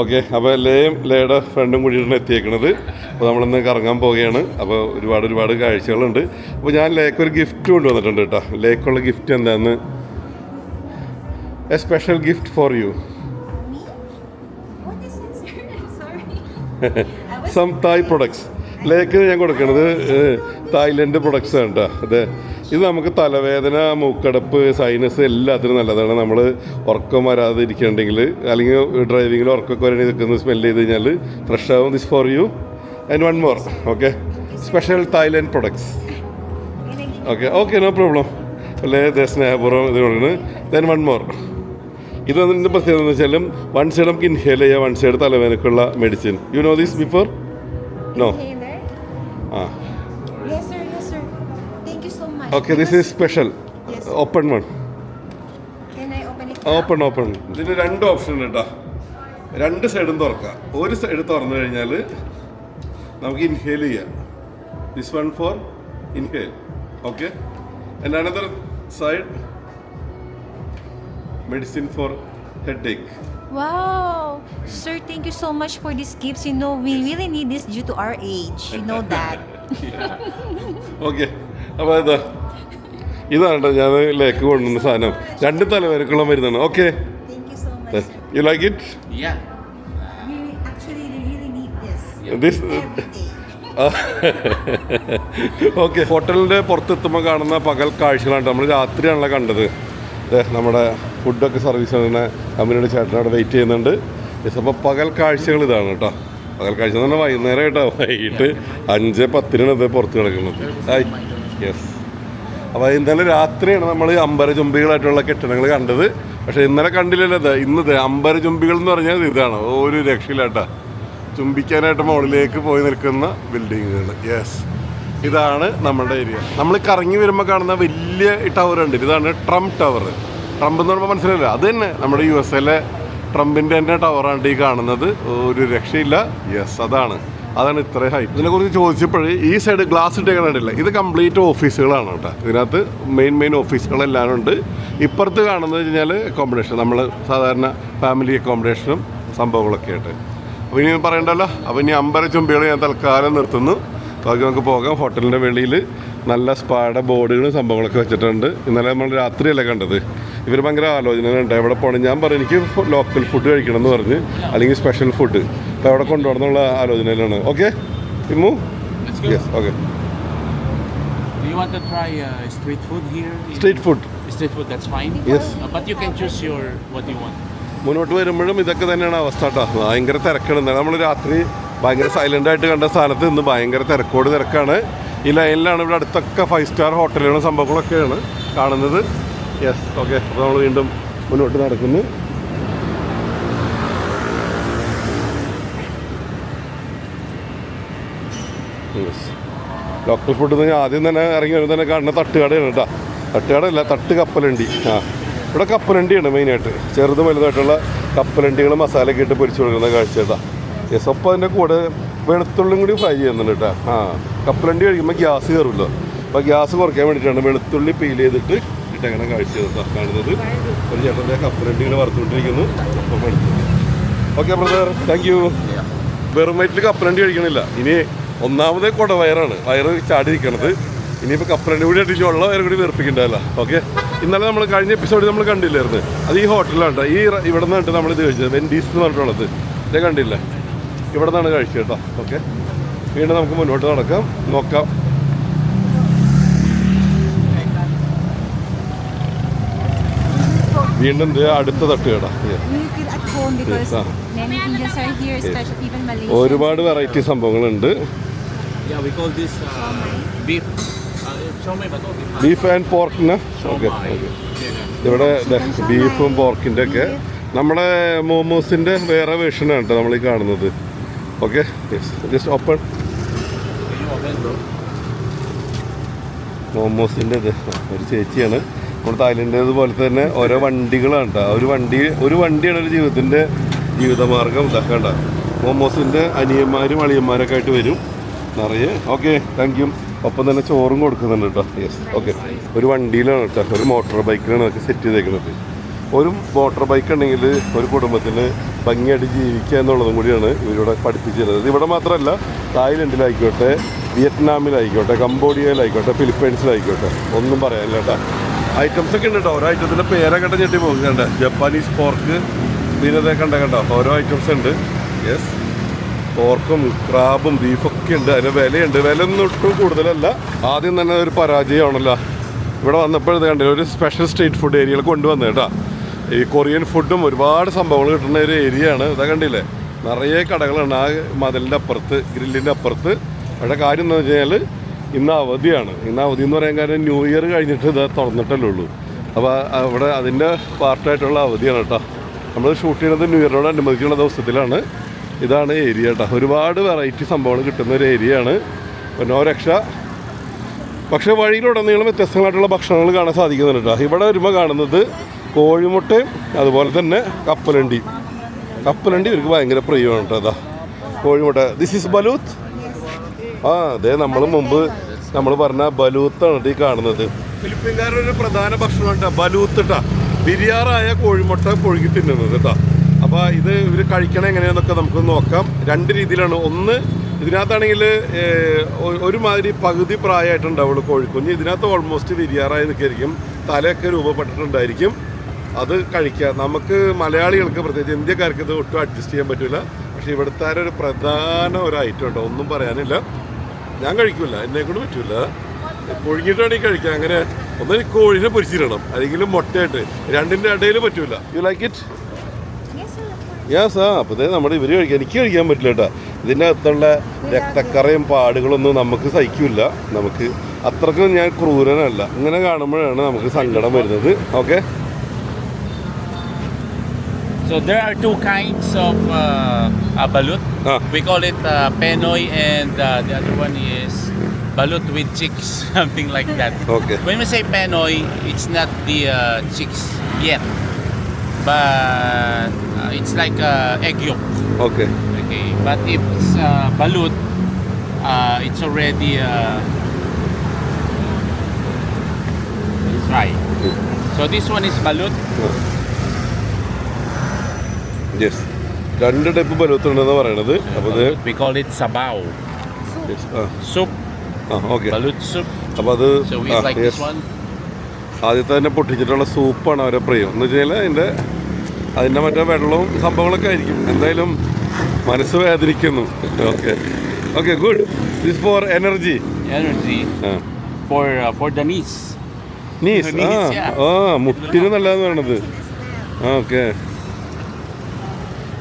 okay അപ്പോൾ ലേയും ലേയുടെ ഫ്രണ്ടും കൂടിയിട്ടാണ് എത്തിയേക്കണത്. അപ്പോൾ നമ്മളിന്ന് കറങ്ങാൻ പോവുകയാണ്. അപ്പോൾ ഒരുപാട് ഒരുപാട് കാഴ്ചകളുണ്ട്. അപ്പോൾ ഞാൻ ലേക്ക് ഒരു ഗിഫ്റ്റ് കൊണ്ടുവന്നിട്ടുണ്ട് കേട്ടോ. ലേക്കുള്ള ഗിഫ്റ്റ് എന്താന്ന്? A special gift for you Me? What is it, sir? I'm *laughs* sorry. I was some Thai products ലേക്ക് ഞാൻ കൊടുക്കുന്നത് ഏഹ്, തായ്ലൻഡ് പ്രൊഡക്ട്സ് ആണ് കേട്ടോ അതെ. ഇത് നമുക്ക് തലവേദന മൂക്കടപ്പ് സൈനസ് എല്ലാത്തിനും നല്ലതാണ്. നമ്മൾ ഉറക്കം വരാതെ ഇരിക്കണമെങ്കിൽ അല്ലെങ്കിൽ ഡ്രൈവിങ്ങിൽ ഉറക്കമൊക്കെ വരണി നിൽക്കുന്ന സ്മെല്ല് ചെയ്ത് കഴിഞ്ഞാൽ ഫ്രഷ് ആവും. This for you and one more okay special Thailand products okay okay no problem അല്ലേ? സ്നേഹപൂർവം ഇത് കൊടുക്കുന്നത് ദെൻ വൺ മോർ ഇത് അതിന്റെ പ്രത്യേകത എന്ന് വെച്ചാലും വൺ സൈഡ് നമുക്ക് ഇൻഹേൽ ചെയ്യാം. One side തലവേദനക്കുള്ള medicine you know this before no okay this is special Yes. Open one Can I open it? Open open ഇതിന് രണ്ട് ഓപ്ഷൻ ഉണ്ട് കേട്ടോ രണ്ട് സൈഡും തുറക്കാം. ഒരു സൈഡ് തുറന്നു കഴിഞ്ഞാൽ നമുക്ക് ഇൻഹേൽ ചെയ്യാം. This one for inhale okay and another side medicine for headache Wow. Sir, thank you so much for these gifts. You know, we really need this due to our age. You know that. Okay അപ്പോൾ ഇതാ ഇതാണ് കേട്ടോ ഞാൻ ലേക്ക് കൊണ്ടുവന്ന സാധനം. രണ്ട് തലവരക്കുള്ള മരുന്നാണ്. Okay. You like it. This. Okay ഹോട്ടലിന്റെ പുറത്തെത്തുമ്പോൾ കാണുന്ന പകൽ കാഴ്ചകളാണ് നമ്മൾ രാത്രിയാണല്ലോ കണ്ടത്. ദേ, നമ്മുടെ ഫുഡൊക്കെ സർവീസ് ചെയ്യുന്ന കമ്പനിയുടെ ചേട്ടൻ അവിടെ വെയിറ്റ് ചെയ്യുന്നുണ്ട്. യെസ് അപ്പോൾ പകൽ കാഴ്ചകൾ ഇതാണ് കേട്ടോ പകൽ കാഴ്ച എന്ന് പറഞ്ഞാൽ വൈകുന്നേരം കേട്ടോ വൈകിട്ട് അഞ്ച് പത്തിനാണ് ഇത് പുറത്ത് കിടക്കുന്നത്. ഹായ് യെസ് അപ്പോൾ ഇന്നലെ രാത്രിയാണ് നമ്മൾ അമ്പര ചുംബികളായിട്ടുള്ള കെട്ടിടങ്ങൾ കണ്ടത്. പക്ഷേ ഇന്നലെ കണ്ടില്ലല്ലോ ഇന്നത് അമ്പര ചുംബികൾ എന്ന് പറഞ്ഞാൽ ഇതാണ്. ഒരു രക്ഷയില്ലാട്ടാ ചുംബിക്കാനായിട്ട് മുകളിലേക്ക് പോയി നിൽക്കുന്ന ബിൽഡിങ്ങുകൾ യെസ് ഇതാണ് നമ്മുടെ ഏരിയ നമ്മൾ കറങ്ങി വരുമ്പോൾ കാണുന്ന വലിയ ടവർ ഉണ്ട് ഇതാണ് ട്രംപ് ടവർ ട്രംപ് എന്ന് പറയുമ്പോൾ മനസ്സിലല്ല അത് തന്നെ. നമ്മുടെ യു എസ് എയിലെ ട്രംപിന്റെ തന്നെ ടവറാണ് ഈ കാണുന്നത്. ഒരു രക്ഷയില്ല. യെസ് അതാണ്. അതാണ് ഇത്ര ഹൈറ്റ് ഇതിനെക്കുറിച്ച് ചോദിച്ചപ്പോൾ ഈ സൈഡ് ഗ്ലാസ് ഇട്ടേക്കണില്ല ഇത് കംപ്ലീറ്റ് ഓഫീസുകളാണ് കേട്ടോ. ഇതിനകത്ത് മെയിൻ മെയിൻ ഓഫീസുകളെല്ലാം ഉണ്ട്. ഇപ്പുറത്ത് കാണുന്നത് കഴിഞ്ഞാൽ അക്കോമഡേഷൻ നമ്മൾ സാധാരണ ഫാമിലി അക്കോമഡേഷനും സംഭവങ്ങളൊക്കെ ആയിട്ട്. അപ്പോൾ ഇനി പറയണ്ടല്ലോ? അപ്പോൾ ഇനി അമ്പര ചുംബികൾ ഞാൻ തൽക്കാലം നിർത്തുന്നു. ബാക്കി നമുക്ക് പോകാം. ഹോട്ടലിന്റെ വെളിയിൽ നല്ല സ്പായുടെ ബോർഡുകളും സംഭവങ്ങളൊക്കെ വെച്ചിട്ടുണ്ട്. ഇന്നലെ നമ്മൾ രാത്രിയല്ലേ കണ്ടത്? ഇവർ ഭയങ്കര ആലോചനകളുണ്ട്. എവിടെ പോകണം? ഞാൻ പറഞ്ഞു എനിക്ക് ലോക്കൽ ഫുഡ് കഴിക്കണം എന്ന് പറഞ്ഞ് അല്ലെങ്കിൽ സ്പെഷ്യൽ ഫുഡ് അപ്പോൾ എവിടെ കൊണ്ടുപോകണം എന്നുള്ള ആലോചനയിലാണ്. Okay Immu? Yes okay Do you want to try uh, street food here? Street food Street food, that's fine. Yes. Uh, but you can choose your what you want. മുന്നോട്ട് വരുമ്പോഴും ഇതൊക്കെ തന്നെയാണ് അവസ്ഥ കേട്ടോ ഭയങ്കര തിരക്കാണ്. നമ്മൾ രാത്രി ഭയങ്കര സൈലന്റ് ആയിട്ട് കണ്ട സ്ഥാനത്ത് നിന്ന് ഭയങ്കര തിരക്കോട് തിരക്കാണ്. ഈ ലൈനിലാണ് ഇവിടെ അടുത്തൊക്കെ ഫൈവ് സ്റ്റാർ ഹോട്ടലുകളും സംഭവങ്ങളൊക്കെയാണ് കാണുന്നത്. യെസ് ഓക്കെ അപ്പോൾ നമ്മൾ വീണ്ടും മുന്നോട്ട് നടക്കുന്നു. ലോക്കൽ ഫുഡ് എന്ന് ആദ്യം തന്നെ ഇറങ്ങി വരുമ്പോൾ തന്നെ കാണുന്ന തട്ടുകടയാണ് കേട്ടോ. തട്ടുകടയല്ല തട്ട് കപ്പലണ്ടി. ആ. ഇവിടെ കപ്പലണ്ടിയാണ് മെയിനായിട്ട് ചെറുതും വലുതായിട്ടുള്ള കപ്പലണ്ടികൾ മസാലയൊക്കെ ഇട്ട് പൊരിച്ചു കൊടുക്കുന്ന കാഴ്ച കേട്ടോ. യെസ് ഒപ്പം അതിന്റെ കൂടെ വെളുത്തുള്ളിയും കൂടി ഫ്രൈ ചെയ്യുന്നുണ്ട് കേട്ടോ. ആ. കപ്പലണ്ടി കഴിക്കുമ്പോൾ ഗ്യാസ് കയറുമല്ലോ അപ്പോൾ ഗ്യാസ് കുറയ്ക്കാൻ വേണ്ടിയിട്ടാണ് വെളുത്തുള്ളി പീൽ ചെയ്തിട്ട് ഇട്ടങ്ങനെ കാഴ്ച കാണുന്നത്. ഒരു ചേട്ടന്റെ കപ്പലണ്ടി ഇങ്ങനെ വറുത്തുകൊണ്ടിരിക്കുന്നു. വെളുത്തുള്ളി ഓക്കെ ബ്രദർ താങ്ക് യു വെറും വയറ്റിൽ കപ്പലണ്ടി കഴിക്കണില്ല. ഇനി ഒന്നാമതേ കുട വയറാണ്. വയറ് ചാടിയിരിക്കണത്. ഇനിയിപ്പോൾ കപ്പലണ്ടി കൂടി അടിച്ച് വെള്ളം വയറ് കൂടി വെറുപ്പിക്കണ്ടല്ല ഓക്കെ ഇന്നലെ നമ്മൾ കഴിഞ്ഞ എപ്പിസോഡിൽ നമ്മൾ കണ്ടില്ലായിരുന്നു. അത് ഈ ഹോട്ടലിലാണ് ട്ടോ. ഈ ഇവിടെ നിന്നിട്ട് നമ്മൾ ഇത് കഴിച്ചത്. വെൻഡീസ് എന്ന് പറഞ്ഞിട്ടുള്ളത്. ഇത് കണ്ടില്ല? ഇവിടെ നിന്നാണ് കഴിച്ചത് കേട്ടോ ഓക്കെ വീണ്ടും നമുക്ക് മുന്നോട്ട് നടക്കാം. നോക്കാം. വീണ്ടും അടുത്ത തട്ടുകട. ഒരുപാട് വെറൈറ്റി സംഭവങ്ങളുണ്ട്. Yeah, we call this uh, beef. Uh, shomai. Beef and പോർക്കിന് okay. Okay. ഇവിടെ ബീഫും പോർക്കിന്റെ ഒക്കെ നമ്മുടെ മോമോസിന്റെ വേറെ വേർഷനാണ് കേട്ടോ നമ്മൾ ഈ കാണുന്നത്. Okay just open? മോമോസിന്റെ ഇത്. ഒരു ചേച്ചിയാണ്. നമ്മുടെ തായ്ലൻഡേത് പോലെ തന്നെ ഓരോ വണ്ടികളാണ് കേട്ടോ. ഒരു വണ്ടി ഒരു വണ്ടിയാണ് ഒരു ജീവിതത്തിന്റെ ജീവിതമാർഗം. ഇതാക്കണ്ട മോമോസിന്റെ അനിയന്മാരും അളിയന്മാരൊക്കെ ആയിട്ട് വരും. നിറയെ. ഓക്കെ താങ്ക് യു ഒപ്പം തന്നെ ചോറും കൊടുക്കുന്നുണ്ട് കേട്ടോ യെസ് ഓക്കെ ഒരു വണ്ടിയിലാണ് കേട്ടോ ഒരു മോട്ടോർ ബൈക്കിലാണ് അതൊക്കെ സെറ്റ് ചെയ്തേക്കുന്നത്. ഒരു മോട്ടോർ ബൈക്ക് ഉണ്ടെങ്കിൽ ഒരു കുടുംബത്തിന് ഭംഗിയായിട്ട് ജീവിക്കുക എന്നുള്ളതും കൂടിയാണ് ഇവരിവിടെ പഠിപ്പിച്ചിരുന്നത്. ഇവിടെ മാത്രമല്ല തായ്ലൻഡിലായിക്കോട്ടെ വിയറ്റ്നാമിലായിക്കോട്ടെ കംബോഡിയയിലായിക്കോട്ടെ ഫിലിപ്പൈൻസിലായിക്കോട്ടെ ഒന്നും പറയാനില്ല കേട്ടോ ഐറ്റംസ് ഒക്കെ ഉണ്ട് കേട്ടോ ഓരോ ഐറ്റത്തിന്റെ പേരൊക്കെ ഞെട്ടി പോകുന്നുണ്ട് ജപ്പാനീസ് പോർക്ക് ഇതിനൊക്കെ കണ്ട കണ്ടോ? ഓരോ ഐറ്റംസ് ഉണ്ട്. യെസ് പോർക്കും ക്രാബും ബീഫൊക്കെ ഉണ്ട്. അതിന് വിലയുണ്ട്. വില ഒന്നും ഒട്ടും കൂടുതലല്ല. ആദ്യം തന്നെ ഒരു പരാജയമാണല്ലോ. ഇവിടെ കണ്ടില്ല ഒരു സ്പെഷ്യൽ സ്ട്രീറ്റ് ഫുഡ് ഏരിയയിൽ കൊണ്ടുവന്നത് കേട്ടോ. ഈ കൊറിയൻ ഫുഡും ഒരുപാട് സംഭവങ്ങൾ കിട്ടുന്ന ഒരു ഏരിയയാണ് ഇതാ കണ്ടില്ലേ? നിറയെ കടകളാണ്. ആ മതിലിന്റെ അപ്പുറത്ത് ഗ്രില്ലിന്റെ അപ്പുറത്ത്. അവിടെ കാര്യം എന്ന് വെച്ച് കഴിഞ്ഞാൽ ഇന്ന് അവധിയാണ്. ഇന്ന് അവധി എന്ന് പറയാൻ കാര്യം ന്യൂ ഇയർ കഴിഞ്ഞിട്ട് ഇത് തുറന്നിട്ടല്ലേ ഉള്ളൂ. അപ്പോൾ അവിടെ അതിന്റെ പാർട്ടായിട്ടുള്ള അവധിയാണ് കേട്ടോ. നമ്മൾ ഷൂട്ട് ചെയ്യുന്നത് ന്യൂ ഇയറിനോട് അനുബന്ധിച്ചുള്ള ദിവസത്തിലാണ്. ഇതാണ് ഏരിയ കേട്ടോ. ഒരുപാട് വെറൈറ്റി സംഭവങ്ങൾ കിട്ടുന്ന ഒരു ഏരിയയാണ് ആണ്. നോ രക്ഷ. പക്ഷേ വഴിയിലുടനീളം വ്യത്യസ്തങ്ങളായിട്ടുള്ള ഭക്ഷണങ്ങൾ കാണാൻ സാധിക്കുന്നുണ്ട് കേട്ടോ. ഇവിടെ വരുമ്പോൾ കാണുന്നത് കോഴിമുട്ടയും അതുപോലെ തന്നെ കപ്പലണ്ടി. കപ്പലണ്ടി ഇവർക്ക് ഭയങ്കര പ്രിയമാണ് കേട്ടോ അതാ കോഴിമുട്ട. ദിസ് ഈസ് ബലൂത്ത് ആ അതെ നമ്മൾ മുമ്പ് നമ്മൾ പറഞ്ഞ ബലൂത്താണ് ഈ കാണുന്നത്. ഫിലിപ്പീൻകാരുടെ ഒരു പ്രധാന ഭക്ഷണം കേട്ടോ ബലൂത്ത് കേട്ടോ. ബിരിയാറായ കോഴിമുട്ട പുഴുകി തിന്നുന്നത് കേട്ടോ. അപ്പോൾ ഇത് ഇവർ കഴിക്കണ എങ്ങനെയാണെന്നൊക്കെ നമുക്ക് നോക്കാം. രണ്ട് രീതിയിലാണ്. ഒന്ന് ഇതിനകത്താണെങ്കിൽ ഒരുമാതിരി പകുതി പ്രായമായിട്ടുണ്ടാവുള്ളൂ കോഴിക്കുഞ്ഞ്. ഇതിനകത്ത് ഓൾമോസ്റ്റ് വിരിയാറായി നിൽക്കായിരിക്കും തലയൊക്കെ രൂപപ്പെട്ടിട്ടുണ്ടായിരിക്കും. അത് കഴിക്കുക. നമുക്ക് മലയാളികൾക്ക് പ്രത്യേകിച്ച് ഇന്ത്യക്കാർക്ക് ഇത് ഒട്ടും അഡ്ജസ്റ്റ് ചെയ്യാൻ പറ്റില്ല പക്ഷേ ഇവിടുത്തെ ഒരു പ്രധാന ഒരു ഐറ്റം ഉണ്ടോ. ഒന്നും പറയാനില്ല. ഞാൻ കഴിക്കില്ല എന്നെ കൊണ്ട് പറ്റില്ല പുഴുങ്ങിയിട്ടാണെങ്കിൽ കഴിക്കാം അങ്ങനെ ഒന്നും കോഴിനെ പൊരിച്ചിടണം. അല്ലെങ്കിൽ മുട്ടയായിട്ട്. രണ്ടിന്റെ ഇടയിൽ പറ്റില്ല യു ലൈക്ക് ഇറ്റ്. യെസ് ആ അപ്പോൾ നമ്മുടെ ഇവർ കഴിക്കാൻ എനിക്ക് കഴിക്കാൻ പറ്റില്ല കേട്ടോ ഇതിന്റെ അകത്തുള്ള രക്തക്കറയും പാടുകളൊന്നും നമുക്ക് സഹിക്കില്ല നമുക്ക് അത്രക്കും ഞാൻ ക്രൂരനല്ല ഇങ്ങനെ കാണുമ്പോഴാണ് നമുക്ക് സങ്കടം വരുന്നത് okay So there are two kinds of uh, uh, balut. Ah. We call it uh, penoy, and uh, the other one is balut with chicks, something like that. Okay. When we say penoy, it's not the uh, chicks yet, but uh, it's like uh, egg yolk. Okay. Okay, but if it's uh, balut, uh, it's already uh, it's right. So this one is balut. Yes രണ്ട് type ബലൂത്തുണ്ടെന്ന് പറയണത് അപ്പോൾ ഇത് We call it sabaw. yes, ആ Soup, ആ okay balut soup. അപ്പോൾ അത് So we ആ, like this one. ആദ്യത്തെ തന്നെ പൊട്ടിച്ചിട്ടുള്ള സൂപ്പാണ് അവരെ പ്രിയം. എന്ന് വെച്ചാൽ കഴിഞ്ഞാൽ അതിന്റെ അതിന്റെ മറ്റേ വെള്ളവും സംഭവങ്ങളൊക്കെ ആയിരിക്കും. എന്തായാലും മനസ്സ് വേദനിക്കുന്നു. Okay. Okay good. This for energy energy for the knees yeah. ആ മുട്ടിന് നല്ലതെന്ന് പറയണത്. ആ ഓക്കെ.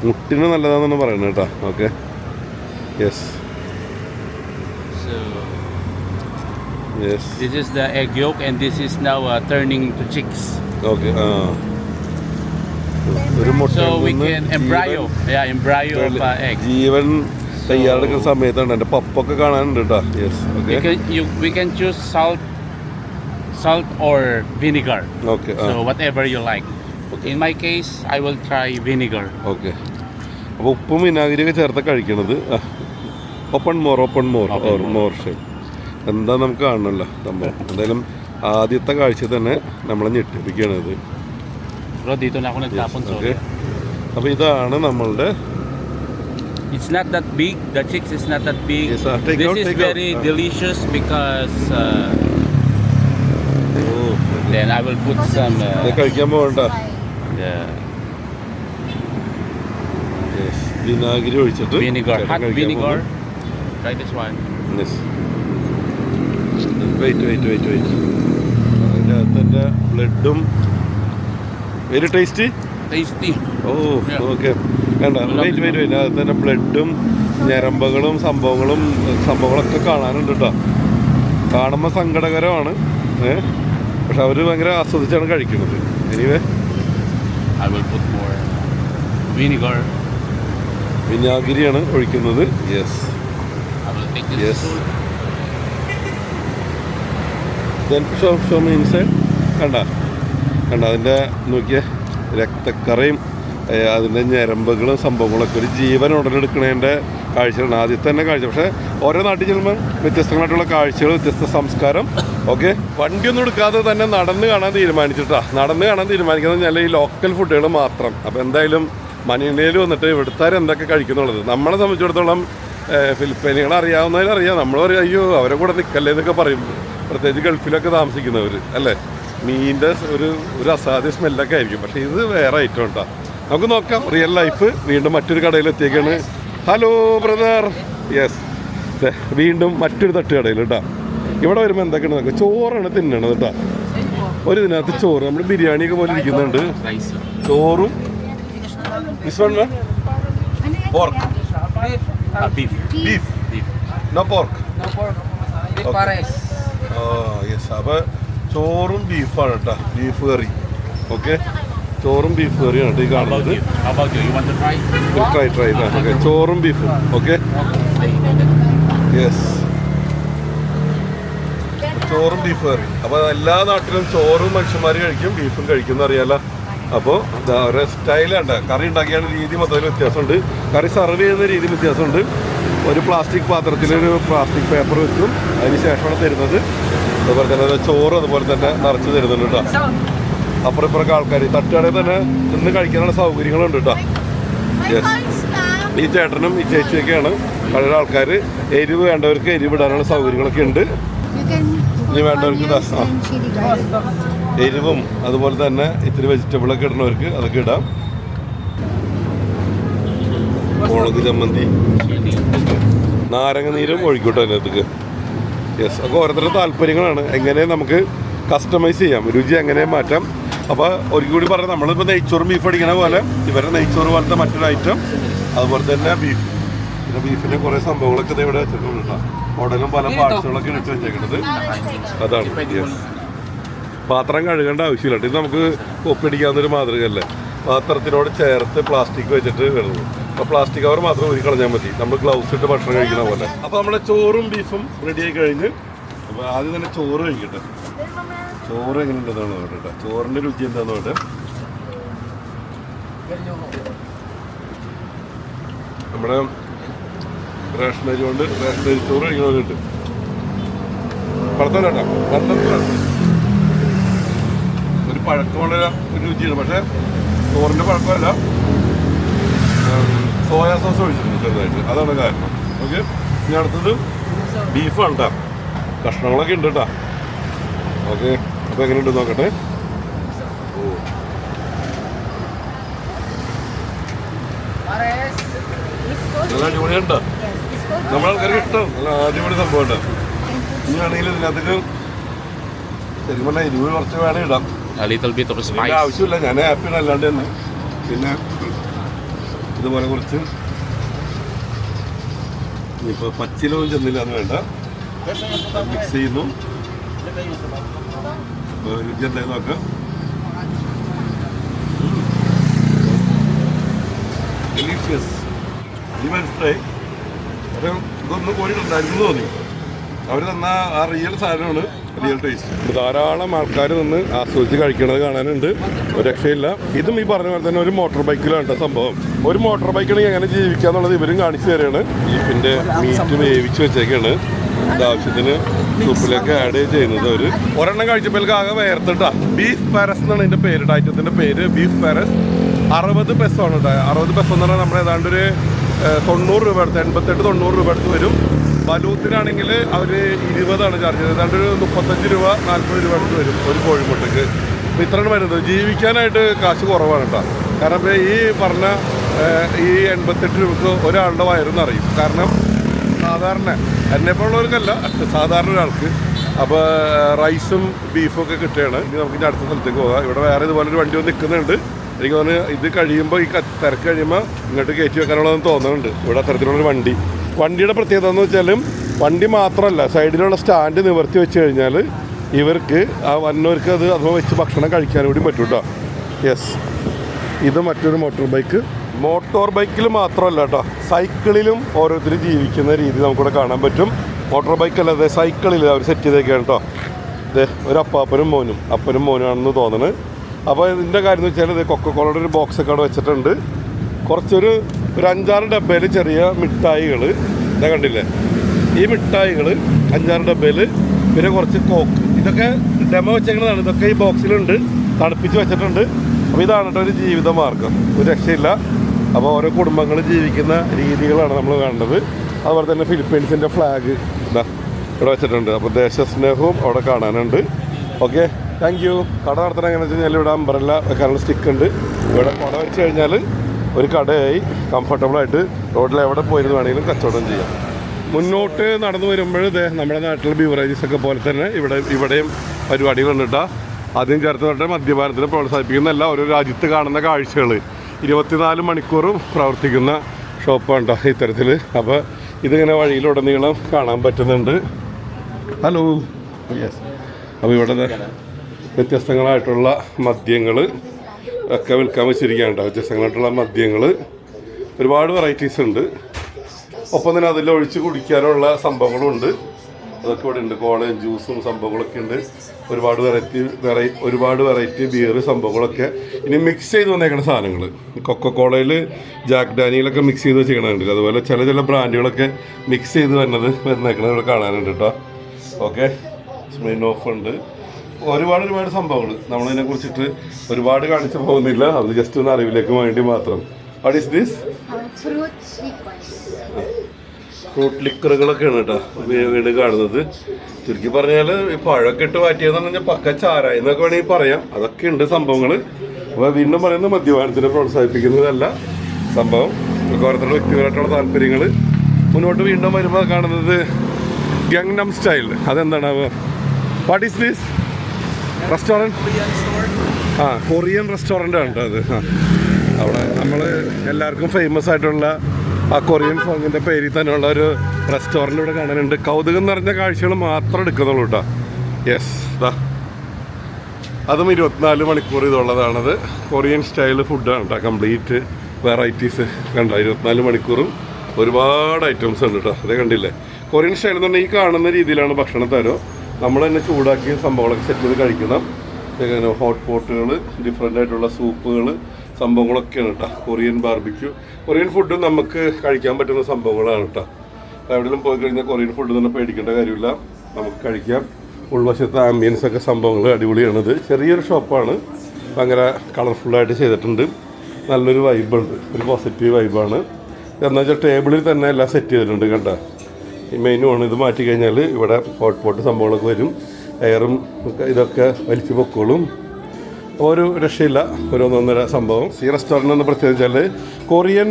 മുട്ടിന് നല്ലതാണെന്നാണ് പറയുന്നത് കേട്ടോ okay. Yes Yes this is the egg yolk, and this is now uh, turning to chicks. Okay ആ ഒരു മുട്ട So we can embryo, yeah, embryo of uh, egg. ജീവൻ തയ്യാറെടുക്കുന്ന സമയത്താണ് എൻ്റെ പപ്പൊക്കെ കാണാനുണ്ട് കേട്ടോ yes We okay can you we can choose salt, salt or vinegar. Okay So whatever you like. In my case, I will try vinegar. Okay അപ്പോൾ ഉപ്പും വിനാഗിരിയൊക്കെ ചേർത്ത് കഴിക്കണത് open more open more Open or more. More shape എന്താ നമുക്ക് കാണണമല്ലോ സംഭവം എന്തായാലും ആദ്യത്തെ കാഴ്ച തന്നെ നമ്മളെ ഞെട്ടിപ്പിക്കുകയാണ് ഇത് ഓക്കെ അപ്പോൾ ഇതാണ് നമ്മളുടെ It's not that big. The chicks is not that big. Yes, sir. Take this out, is take out. very Ah. delicious because uh, oh, then I will put some uh, the yes vinegar, hot vinegar. Try this one. Yes wait wait wait wait അതിന്റെ അകത്ത് എന്റെ ബ്ലഡും. Very tasty? Tasty. Oh. Okay. വേണ്ട wait wait wait അതിൽ തന്നെ ബ്ലഡും ഞരമ്പകളും സംഭവങ്ങളും സംഭവങ്ങളൊക്കെ കാണാനുണ്ട് കേട്ടോ കാണുമ്പോൾ സങ്കടകരമാണ് ഏ? പക്ഷെ അവർ ഭയങ്കര ആസ്വദിച്ചാണ് കഴിക്കുന്നത്. എനിവേ. വിനാഗിരിയാണ് ഒഴിക്കുന്നത്. Yes I will take this Yes. spoon. Then show show means കണ്ട. കണ്ട അതിന്റെ നോക്കിയ രക്തക്കറയും അതിന്റെ ഞരമ്പുകളും സംഭവങ്ങളൊക്കെ ഒരു ജീവൻ ഉടലെടുക്കുന്നതിന്റെ കാഴ്ചകളാണ് ആദ്യത്തെ തന്നെ കാഴ്ച. പക്ഷേ ഓരോ നാട്ടിൽ ചെല്ലുമ്പോൾ വ്യത്യസ്തങ്ങളായിട്ടുള്ള കാഴ്ചകൾ വ്യത്യസ്ത സംസ്കാരം ഓക്കെ? വണ്ടിയൊന്നും എടുക്കാതെ തന്നെ നടന്ന് കാണാൻ തീരുമാനിച്ചിട്ടാ. നടന്ന് കാണാൻ തീരുമാനിക്കുന്നത് ഞാൻ ഈ ലോക്കൽ ഫുഡുകൾ മാത്രം. അപ്പോൾ എന്തായാലും മനിയയിൽ വന്നിട്ട് ഇവിടുത്താർ എന്തൊക്കെ കഴിക്കുന്നുള്ളത്? നമ്മളെ സംബന്ധിച്ചിടത്തോളം ഫിലിപ്പൈനികളറിയാവുന്നതിലറിയാം പറയും അയ്യോ അവരെ കൂടെ നിൽക്കല്ലേ എന്നൊക്കെ പറയും. പ്രത്യേകിച്ച് ഗൾഫിലൊക്കെ താമസിക്കുന്നവർ അല്ലേ? മീനിന്റെ ഒരു ഒരു അസാധ്യ സ്മെല്ലൊക്കെ ആയിരിക്കും. പക്ഷേ ഇത് വേറെ ഐറ്റം കേട്ടോ നമുക്ക് നോക്കാം. റിയൽ ലൈഫ് വീണ്ടും മറ്റൊരു കടയിൽ എത്തിയേക്കാണ് ഹലോ ബ്രദർ യെസ് വീണ്ടും മറ്റൊരു തട്ടുകടയിൽ കേട്ടോ ഇവിടെ വരുമ്പോൾ എന്തൊക്കെയാണ് നോക്കുക ചോറാണ് തിന്നണത് കേട്ടോ ഒരു ഇതിനകത്ത് ചോറ്. നമ്മൾ ബിരിയാണിയൊക്കെ പോലെ ഇരിക്കുന്നുണ്ട്. ചോറും pork beef beef no pork yes അപ്പോൾ ചോറും ബീഫാണ് കേട്ടോ. Beef curry. ഓക്കെ ചോറും ബീഫ് കറിയാണ് കേട്ടോ ഈ കാണുന്നത്? ട്രൈ ട്രൈ ഓക്കെ ചോറും ബീഫ്. ഓക്കെ യെസ് ചോറും ബീഫ് കറി. അപ്പോൾ എല്ലാ നാട്ടിലും ചോറും മനുഷ്യന്മാർ കഴിക്കും ബീഫും കഴിക്കും എന്നറിയാലോ അപ്പോൾ അവരുടെ സ്റ്റൈലുണ്ട് കറി ഉണ്ടാക്കിയാണ് രീതി മൊത്തത്തിൽ വ്യത്യാസമുണ്ട്. കറി സെർവ് ചെയ്യുന്ന രീതി വ്യത്യാസമുണ്ട്. ഒരു പ്ലാസ്റ്റിക് പാത്രത്തിൽ ഒരു പ്ലാസ്റ്റിക് പേപ്പർ വെക്കും. അതിന് ശേഷമാണ് തരുന്നത്. അതുപോലെ തന്നെ ഒരു ചോറ് അതുപോലെ തന്നെ നിറച്ച് തരുന്നുണ്ട് കേട്ടോ. അപ്പുറം ഇപ്പുറമൊക്കെ ആൾക്കാർ തട്ടുകടയിൽ തന്നെ നിന്ന് കഴിക്കാനുള്ള സൗകര്യങ്ങളുണ്ട് കേട്ടോ. ഈ ചേട്ടനും ഈ ചേച്ചിയൊക്കെയാണ് പഴയ ആൾക്കാർ എരിവ് വേണ്ടവർക്ക് എരിവ് ഇടാനുള്ള സൗകര്യങ്ങളൊക്കെ ഉണ്ട്. ഇനി വേണ്ടവർക്ക്. എരിവും അതുപോലെ തന്നെ ഇത്തിരി വെജിറ്റബിളൊക്കെ ഇടുന്നവർക്ക് അതൊക്കെ ഇടാം. മുളക് ചമ്മന്തി. നാരങ്ങ നീരും ഒഴിക്കൂട്ടോ അതിനകത്തേക്ക്. യെസ് അപ്പോൾ ഓരോരുത്തരുടെ താല്പര്യങ്ങളാണ്. എങ്ങനെ നമുക്ക് കസ്റ്റമൈസ് ചെയ്യാം. രുചി എങ്ങനെ മാറ്റാം. അപ്പോൾ ഒരിക്കൽ കൂടി പറഞ്ഞാൽ നമ്മളിപ്പോൾ നെയ്ച്ചോറും ബീഫ് അടിക്കണ പോലെ ഇവരുടെ നെയ്ച്ചോറ് പോലത്തെ മറ്റൊരു ഐറ്റം അതുപോലെ തന്നെ ബീഫ് പിന്നെ ബീഫിന്റെ കുറേ സംഭവങ്ങളൊക്കെ ഇവിടെ വെച്ചിട്ടുണ്ട് ഉടലും പല പാർട്സുകളൊക്കെ എടുത്ത് വെച്ചേക്കുന്നത് അതാണ്. യെസ് പാത്രം കഴുകേണ്ട ആവശ്യമില്ല. ഇത് നമുക്ക് ഒപ്പിടിക്കാവുന്നൊരു മാതൃകയല്ലേ. പാത്രത്തിനോട് ചേർത്ത് പ്ലാസ്റ്റിക് വെച്ചിട്ട് വരുന്നത് അപ്പോൾ പ്ലാസ്റ്റിക് കവർ മാത്രം ഒരു കളഞ്ഞാൽ മതി. നമ്മൾ ഗ്ലൗസ് ഇട്ട് ഭക്ഷണം കഴിക്കുന്ന പോലെ. അപ്പോൾ നമ്മുടെ ചോറും ബീഫും റെഡി ആയി കഴിഞ്ഞ് അപ്പോൾ ആദ്യം തന്നെ ചോറ് കഴിക്കട്ടെ. ചോറ് എങ്ങനെ ഉണ്ടെന്നാണ് നോക്കട്ടെ ചോറിന്റെ രുചി എന്താണെന്ന് നോക്കട്ടെ നമ്മുടെ റേഷൻ അരി കൊണ്ട് റേഷൻ അരി ചോറ് കഴിക്കണവരുണ്ട് കിട്ടും. ഒരു പഴക്കമുള്ള ഒരു രുചിയാണ്. പക്ഷേ ചോറിന്റെ പഴക്കമല്ല. സോയാ സോസ് ഒഴിച്ചിട്ടുണ്ട് ചെറുതായിട്ട്. അതാണ് കാരണം. ഓക്കെ. ഇനി അടുത്തത് ബീഫാണ് കേട്ടോ കഷ്ണങ്ങളൊക്കെ ഉണ്ട് കേട്ടോ ഓക്കെ. അപ്പോൾ എങ്ങനെയുണ്ട് നോക്കട്ടെ. ഓ. നല്ല അടിപൊളിയുണ്ടോ നമ്മളെ ആൾക്കാർക്ക് ഇഷ്ടം. നല്ല അടിപൊളി സംഭവം ഉണ്ട് ഇനിയാണെങ്കിൽ ഇതിനകത്തേക്ക് ശരിക്കും പറഞ്ഞാൽ ഇരുപത് കുറച്ച് വേണേ ഇടാം. ആവശ്യമില്ല. ഞാൻ ഹാപ്പിയാണ് അല്ലാണ്ട് തന്നെ. പിന്നെ ഇതുപോലെ കുറച്ച്. ഇനിയിപ്പോൾ പച്ചിലവും ചെന്നില്ല എന്ന് വേണ്ട. മിക്സ് ചെയ്യുന്നു. രുചി എന്തായി നോക്കാം. ഡെലീഷ്യസ് ഈ മനസ്സിലായി. ഒരു ഇതൊന്നും കോഴിയിട്ടുണ്ടായിരുന്നു തോന്നി. അവർ തന്ന ആ റിയൽ സാധനമാണ്. ധാരാളം ആൾക്കാർ നിന്ന് ആസ്വദിച്ച് കഴിക്കണത് കാണാനുണ്ട്. രക്ഷയില്ല. ഇതും ഈ പറഞ്ഞ പോലെ തന്നെ ഒരു മോട്ടോർ ബൈക്കിലാണ് സംഭവം. ഒരു മോട്ടോർ ബൈക്കിൽ എങ്ങനെ ജീവിക്കാന്നുള്ളത് ഇവരും കാണിച്ചു തരികയാണ് ബീഫിന്റെ മീറ്റ് വേവിച്ച് വെച്ചേക്കാണ്. ആവശ്യത്തിന് സൂപ്പിലേക്ക് ആഡ് ചെയ്യുന്നത് ഒരു ഒരെണ്ണം കഴിച്ചപ്പോൾ ആകെ വേർത്തിട്ടാ. ബീഫ് പാരസ് എന്നാണ് ഇതിന്റെ പേര് ഐറ്റത്തിന്റെ പേര് ബീഫ് പാരസ്. അറുപത് പെസമാണ് കേട്ടോ. അറുപത് പെസ് എന്ന് പറഞ്ഞാൽ നമ്മുടെ ഏതാണ്ട് ഒരു തൊണ്ണൂറ് രൂപ അടുത്ത് എൺപത്തെട്ട് തൊണ്ണൂറ് രൂപ അടുത്ത് വരും. ബലൂത്തിനാണെങ്കിൽ അവർ ഇരുപതാണ് ചാർജ് ചെയ്തത്. ഏതാണ്ട് ഒരു മുപ്പത്തഞ്ച് രൂപ നാൽപ്പത് രൂപ അടുത്ത് വരും ഒരു കോഴിമുട്ടയ്ക്ക്. അപ്പോൾ ഇത്രയാണ് വരുന്നത്. ജീവിക്കാനായിട്ട് കാശ് കുറവാണ് കേട്ടോ. കാരണം ഈ പറഞ്ഞ ഈ എൺപത്തെട്ട് രൂപക്ക് ഒരാളുടെ വയറെന്ന് അറിയും കാരണം സാധാരണ എന്നെപ്പോലുള്ളവർക്കല്ല സാധാരണ ഒരാൾക്ക്. അപ്പോൾ റൈസും ബീഫും ഒക്കെ കിട്ടുകയാണ്. ഇനി നമുക്ക് ഇനി അടുത്ത സ്ഥലത്തേക്ക് പോകാം. ഇവിടെ വേറെ ഇതുപോലെ ഒരു വണ്ടി വന്ന് നിൽക്കുന്നുണ്ട്. എനിക്ക് തോന്നുന്നു ഇത് കഴിയുമ്പോൾ ഈ തിരക്ക് കഴിയുമ്പോൾ ഇങ്ങോട്ട് കയറ്റി വെക്കാനുള്ളതെന്ന് തോന്നുന്നുണ്ട്. ഇവിടെ അത്തരത്തിലുള്ളൊരു വണ്ടി. വണ്ടിയുടെ പ്രത്യേകത എന്ന് വെച്ചാലും വണ്ടി മാത്രമല്ല സൈഡിലുള്ള സ്റ്റാൻഡ് നിവർത്തി വെച്ച് കഴിഞ്ഞാൽ ഇവർക്ക് ആ വന്നവർക്ക് അത് അഥവാ വെച്ച് ഭക്ഷണം കഴിക്കാൻ കൂടി പറ്റും കേട്ടോ യെസ് ഇത് മറ്റൊരു മോട്ടോർ ബൈക്ക് മോട്ടോർ ബൈക്കിൽ മാത്രമല്ല കേട്ടോ സൈക്കിളിലും ഓരോരുത്തർ ജീവിക്കുന്ന രീതി നമുക്കിവിടെ കാണാൻ പറ്റും. മോട്ടോർ ബൈക്ക് അല്ലാതെ സൈക്കിളിൽ അവർ സെറ്റ് ചെയ്തേക്കാണ് കേട്ടോ ഇതേ ഒരു അപ്പാപ്പനും മോനും അപ്പനും മോനുമാണെന്ന് തോന്നുന്നത് അപ്പോൾ ഇതിന്റെ കാര്യം എന്ന് വെച്ചാൽ ഇത് കൊക്കക്കോളയുടെ ഒരു ബോക്സൊക്കെ അവിടെ വെച്ചിട്ടുണ്ട്. കുറച്ചൊരു ഒരു അഞ്ചാറ് ഡബ്ബയിൽ ചെറിയ മിഠായികൾ ഇതാ കണ്ടില്ലേ? ഈ മിഠായികൾ അഞ്ചാറ് ഡബ്ബയിൽ പിന്നെ കുറച്ച് കോക്ക്. ഇതൊക്കെ ഡെമോ വെച്ചേക്കുന്നതാണ്. ഇതൊക്കെ ഈ ബോക്സിലുണ്ട്. തണുപ്പിച്ച് വെച്ചിട്ടുണ്ട്. അപ്പോൾ ഇതാണ് കേട്ടോ ഒരു ജീവിത മാർഗം. ഒരു രക്ഷയില്ല. അപ്പോൾ ഓരോ കുടുംബങ്ങൾ ജീവിക്കുന്ന രീതികളാണ് നമ്മൾ കാണേണ്ടത് അതുപോലെ തന്നെ ഫിലിപ്പീൻസിന്റെ ഫ്ലാഗ് ഇതാ ഇവിടെ വെച്ചിട്ടുണ്ട്. അപ്പോൾ ദേശസ്നേഹവും അവിടെ കാണാനുണ്ട്. ഓക്കെ താങ്ക് യു കട നടത്തണം എങ്ങനെയാണെന്ന് വെച്ച് കഴിഞ്ഞാൽ ഇവിടെ അമ്പറല്ല വെക്കാനുള്ള സ്റ്റിക്ക് ഉണ്ട്. ഇവിടെ കുട വെച്ച് കഴിഞ്ഞാൽ ഒരു കടയായി കംഫർട്ടബിളായിട്ട് റോഡിൽ എവിടെ പോയിരുന്നു വേണമെങ്കിലും കച്ചവടം ചെയ്യാം. മുന്നോട്ട് നടന്നു വരുമ്പോൾ നമ്മുടെ നാട്ടിലെ ബീവറേജസ് ഒക്കെ പോലെ തന്നെ ഇവിടെ ഇവിടെയും പരിപാടികൾ കേട്ടോ ആദ്യം ചേർത്ത് തൊട്ട് മദ്യപാനത്തിനെ പ്രോത്സാഹിപ്പിക്കുന്നതല്ല ഓരോ രാജ്യത്ത് കാണുന്ന കാഴ്ചകൾ ഇരുപത്തിനാല് മണിക്കൂറും പ്രവർത്തിക്കുന്ന ഷോപ്പാണ് കേട്ടോ ഇത്തരത്തിൽ അപ്പോൾ ഇതിങ്ങനെ വഴിയിലുടനീളം കാണാൻ പറ്റുന്നുണ്ട്. ഹലോ യെസ് അപ്പോൾ ഇവിടെ വ്യത്യസ്തങ്ങളായിട്ടുള്ള മദ്യങ്ങൾ ഒക്കെ വിൽക്കാൻ വെച്ചിരിക്കുകയാണ് കേട്ടോ. വ്യത്യസ്തങ്ങളായിട്ടുള്ള മദ്യങ്ങൾ ഒരുപാട് വെറൈറ്റീസ് ഉണ്ട്. ഒപ്പം തന്നെ അതിൽ ഒഴിച്ച് കുടിക്കാനുള്ള സംഭവങ്ങളും ഉണ്ട്. അതൊക്കെ ഇവിടെ ഉണ്ട്. കോളയും ജ്യൂസും സംഭവങ്ങളൊക്കെ ഉണ്ട്. ഒരുപാട് വെറൈറ്റി വെറൈ ഒരുപാട് വെറൈറ്റി ബിയർ സംഭവങ്ങളൊക്കെ ഇനി മിക്സ് ചെയ്ത് വന്നേക്കുന്ന സാധനങ്ങൾ കൊക്കക്കോളയിൽ ജാക്ക് ഡാനിയിലൊക്കെ മിക്സ് ചെയ്ത് വെച്ചിരിക്കണുണ്ട്. അതുപോലെ ചില ചില ബ്രാൻഡുകളൊക്കെ മിക്സ് ചെയ്ത് വരുന്നത് വരുന്നേക്കണത് ഇവിടെ കാണാനുണ്ട് കേട്ടോ. ഓക്കെ സ്മീൻ ഓഫ് ഉണ്ട്. ഒരുപാട് ഒരുപാട് സംഭവങ്ങൾ നമ്മളതിനെ കുറിച്ചിട്ട് ഒരുപാട് കാണിച്ചു പോകുന്നില്ല. അത് ജസ്റ്റ് ഒന്ന് അറിവിലേക്ക് വേണ്ടി മാത്രം. What is this. ഫ്രൂട്ട് ലിക്കറുകളൊക്കെയാണ് കേട്ടോ വീട് കാണുന്നത്. ചുരുക്കി പറഞ്ഞാൽ ഈ പഴമൊക്കെ ഇട്ട് മാറ്റിയെന്ന് പറഞ്ഞാൽ പക്ക ചാരായി എന്നൊക്കെ വേണമെങ്കിൽ പറയാം. അതൊക്കെ ഉണ്ട് സംഭവങ്ങൾ അപ്പോൾ വീണ്ടും പറയുന്നത് മദ്യപാനത്തിനെ പ്രോത്സാഹിപ്പിക്കുന്നതല്ല സംഭവം. ഓരോരുത്തരുടെ വ്യക്തിപരമായിട്ടുള്ള താല്പര്യങ്ങൾ മുന്നോട്ട് വീണ്ടും വരുമ്പോൾ കാണുന്നത് ഗംഗ്നം സ്റ്റൈൽ അതെന്താണ്? What is this restaurant? ആ കൊറിയൻ റെസ്റ്റോറന്റ് ആണ് അത്. അവിടെ നമ്മൾ എല്ലാവർക്കും ഫേമസ് ആയിട്ടുള്ള ആ കൊറിയൻ സോങ്ങിന്റെ പേരിൽ തന്നെയുള്ള ഒരു റെസ്റ്റോറന്റ് ഇവിടെ കാണാനുണ്ട്. കൗതുകം നിറഞ്ഞ കാഴ്ചകൾ മാത്രം എടുക്കുന്നുള്ളൂ കേട്ടോ യെസ് ദാ. അതും ഇരുപത്തിനാല് മണിക്കൂർ ഇതുള്ളതാണത്. കൊറിയൻ സ്റ്റൈൽ ഫുഡാണ് കേട്ടോ കംപ്ലീറ്റ് വെറൈറ്റീസ് കണ്ട? ഇരുപത്തിനാല് മണിക്കൂറും ഒരുപാട് ഐറ്റംസ് ഉണ്ട് കേട്ടോ അതേ കണ്ടില്ലേ? കൊറിയൻ സ്റ്റൈൽ എന്ന് പറഞ്ഞാൽ ഈ കാണുന്ന രീതിയിലാണ് ഭക്ഷണം തരോ നമ്മൾ തന്നെ ചൂടാക്കിയ സംഭവങ്ങളൊക്കെ സെറ്റ് ചെയ്ത് കഴിക്കണം. ഹോട്ട് പോട്ടുകൾ ഡിഫറെന്റ് ആയിട്ടുള്ള സൂപ്പുകൾ സംഭവങ്ങളൊക്കെയാണ് കേട്ടോ. കൊറിയൻ ബാർബിക്യൂ കൊറിയൻ ഫുഡ് നമുക്ക് കഴിക്കാൻ പറ്റുന്ന സംഭവങ്ങളാണ് കേട്ടോ. എവിടെയെങ്കിലും പോയി കഴിഞ്ഞാൽ കൊറിയൻ ഫുഡ് തന്നെ പേടിക്കേണ്ട കാര്യമില്ല. നമുക്ക് കഴിക്കാം. ഉൾവശത്തെ ആംബിയൻസ് ഒക്കെ സംഭവങ്ങൾ അടിപൊളിയാണിത്. ചെറിയൊരു ഷോപ്പാണ് ഭയങ്കര കളർഫുള്ളായിട്ട് ചെയ്തിട്ടുണ്ട്. നല്ലൊരു വൈബുണ്ട് ഒരു പോസിറ്റീവ് വൈബാണ് എന്നുവെച്ചാൽ ടേബിളിൽ തന്നെ എല്ലാം സെറ്റ് ചെയ്തിട്ടുണ്ട് കണ്ട ആണ് ഇത് മാറ്റി കഴിഞ്ഞാൽ ഇവിടെ ഹോട്ട് പോട്ട് സംഭവങ്ങളൊക്കെ വരും. എയറും ഇതൊക്കെ വലിച്ചു പൊക്കോളും. ഒരു രക്ഷയില്ല. ഒരു ഒന്നൊന്നര സംഭവം. ഈ റെസ്റ്റോറന്റ് എന്ന് പ്രത്യേകിച്ചാൽ കൊറിയൻ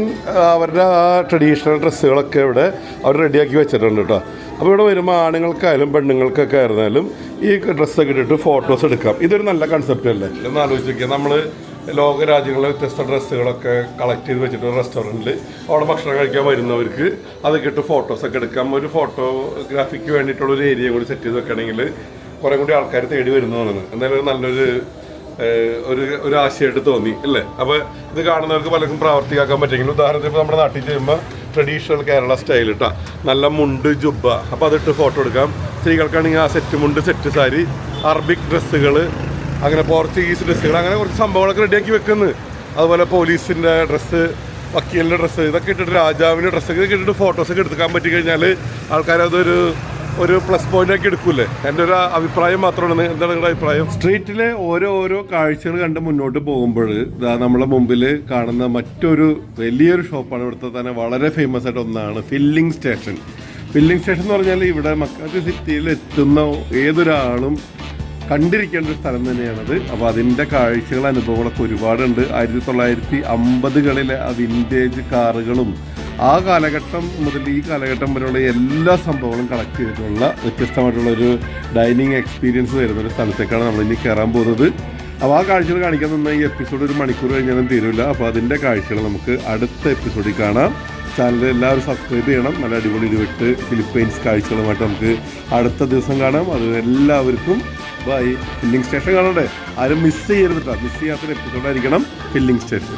അവരുടെ ആ ട്രഡീഷണൽ ഡ്രസ്സുകളൊക്കെ ഇവിടെ അവർ റെഡിയാക്കി വെച്ചിട്ടുണ്ട് കേട്ടോ അപ്പോൾ ഇവിടെ വരുമ്പോൾ ആണുങ്ങൾക്കായാലും പെണ്ണുങ്ങൾക്കൊക്കെ ആയിരുന്നാലും ഈ ഡ്രസ്സൊക്കെ ഇട്ടിട്ട് ഫോട്ടോസ് എടുക്കാം. ഇതൊരു നല്ല കൺസെപ്റ്റ് അല്ലേ? ഒന്ന് ആലോചിച്ച് നോക്കിയാൽ നമ്മൾ ലോക രാജ്യങ്ങളിലെ വ്യത്യസ്ത ഡ്രസ്സുകളൊക്കെ കളക്ട് ചെയ്ത് വെച്ചിട്ട് റെസ്റ്റോറന്റിൽ അവിടെ ഭക്ഷണം കഴിക്കാൻ വരുന്നവർക്ക് അതൊക്കെ ഇട്ട് ഫോട്ടോസൊക്കെ എടുക്കാം. ഒരു ഫോട്ടോഗ്രാഫിക്ക് വേണ്ടിയിട്ടുള്ള ഒരു ഏരിയ കൂടി സെറ്റ് ചെയ്ത് വെക്കണമെങ്കിൽ കുറേ കൂടി ആൾക്കാർ തേടി വരുന്നതാണ് എന്തായാലും നല്ലൊരു ഒരു ഒരു ആശയമായിട്ട് തോന്നി അല്ലേ? അപ്പോൾ ഇത് കാണുന്നവർക്ക് പലർക്കും പ്രാവർത്തികമാക്കാൻ പറ്റുമെങ്കിലും ഉദാഹരണത്തിന് ഇപ്പോൾ നമ്മുടെ നാട്ടിൽ ചെയ്യുമ്പോൾ ട്രഡീഷണൽ കേരള സ്റ്റൈൽ ഇട്ടാ. നല്ല മുണ്ട് ജുബ്ബ. അപ്പോൾ അതിട്ട് ഫോട്ടോ എടുക്കാം. സ്ത്രീകൾക്കാണെങ്കിൽ ആ സെറ്റ് മുണ്ട് സെറ്റ് സാരി അറബിക് ഡ്രസ്സുകൾ അങ്ങനെ പോർച്ചുഗീസ് ഡ്രസ്സുകൾ അങ്ങനെ കുറച്ച് സംഭവങ്ങളൊക്കെ റെഡിയാക്കി വെക്കുന്നു. അതുപോലെ പോലീസിന്റെ ഡ്രസ്സ് വക്കീലിന്റെ ഡ്രസ്സ് ഇതൊക്കെ ഇട്ടിട്ട് രാജാവിന്റെ ഡ്രസ്സ് ഇതൊക്കെ ഇട്ടിട്ട് ഫോട്ടോസൊക്കെ എടുക്കാൻ പറ്റി കഴിഞ്ഞാൽ ആൾക്കാർ അതൊരു ഒരു പ്ലസ് പോയിന്റ് ആക്കി എടുക്കൂലേ എന്റെ ഒരു അഭിപ്രായം മാത്രമാണ്. എന്താണ് നിങ്ങളുടെ അഭിപ്രായം? സ്ട്രീറ്റിലെ ഓരോ ഓരോ കാഴ്ചകൾ കണ്ട് മുന്നോട്ട് പോകുമ്പോൾ ഇതാ നമ്മളെ മുമ്പിൽ കാണുന്ന മറ്റൊരു വലിയൊരു ഷോപ്പാണ് ഇവിടുത്തെ തന്നെ വളരെ ഫേമസ് ആയിട്ട് ഒന്നാണ് ഫില്ലിംഗ് സ്റ്റേഷൻ ഫില്ലിംഗ് സ്റ്റേഷൻ എന്ന് പറഞ്ഞാൽ ഇവിടെ മക്കാറ്റ് സിറ്റിയിൽ എത്തുന്ന ഏതൊരാളും കണ്ടിരിക്കേണ്ട ഒരു സ്ഥലം തന്നെയാണത്. അപ്പോൾ അതിന്റെ കാഴ്ചകൾ അനുഭവങ്ങളൊക്കെ ഒരുപാടുണ്ട്. ആയിരത്തി തൊള്ളായിരത്തി അമ്പതുകളിലെ ആ വിന്റേജ് കാറുകളും ആ കാലഘട്ടം മുതൽ ഈ കാലഘട്ടം വരെയുള്ള എല്ലാ സംഭവങ്ങളും കളക്ട് ചെയ്തിട്ടുള്ള വ്യത്യസ്തമായിട്ടുള്ള ഒരു ഡൈനിങ് എക്സ്പീരിയൻസ് വരുന്ന ഒരു സ്ഥലത്തേക്കാണ് നമ്മൾ ഇനി കയറാൻ പോകുന്നത്. അപ്പോൾ ആ കാഴ്ചകൾ കാണിക്കാൻ നിന്ന ഈ എപ്പിസോഡ് ഒരു മണിക്കൂർ കഴിഞ്ഞാലും തീരില്ല അപ്പോൾ അതിന്റെ കാഴ്ചകൾ നമുക്ക് അടുത്ത എപ്പിസോഡിൽ കാണാം. ചാനൽ എല്ലാവരും സബ്സ്ക്രൈബ് ചെയ്യണം. നല്ല അടിപൊളി ഇരുവിട്ട് ഫിലിപ്പൈൻസ് കാഴ്ചകളുമായിട്ട് നമുക്ക് അടുത്ത ദിവസം കാണാം. അത് എല്ലാവർക്കും ബൈ ഫില്ലിംഗ് സ്റ്റേഷൻ കാണണ്ടേ? ആരും മിസ് ചെയ്യരുത് മിസ് ചെയ്യാത്തൊരു എപ്പിസോഡായിരിക്കണം ഫില്ലിംഗ് സ്റ്റേഷൻ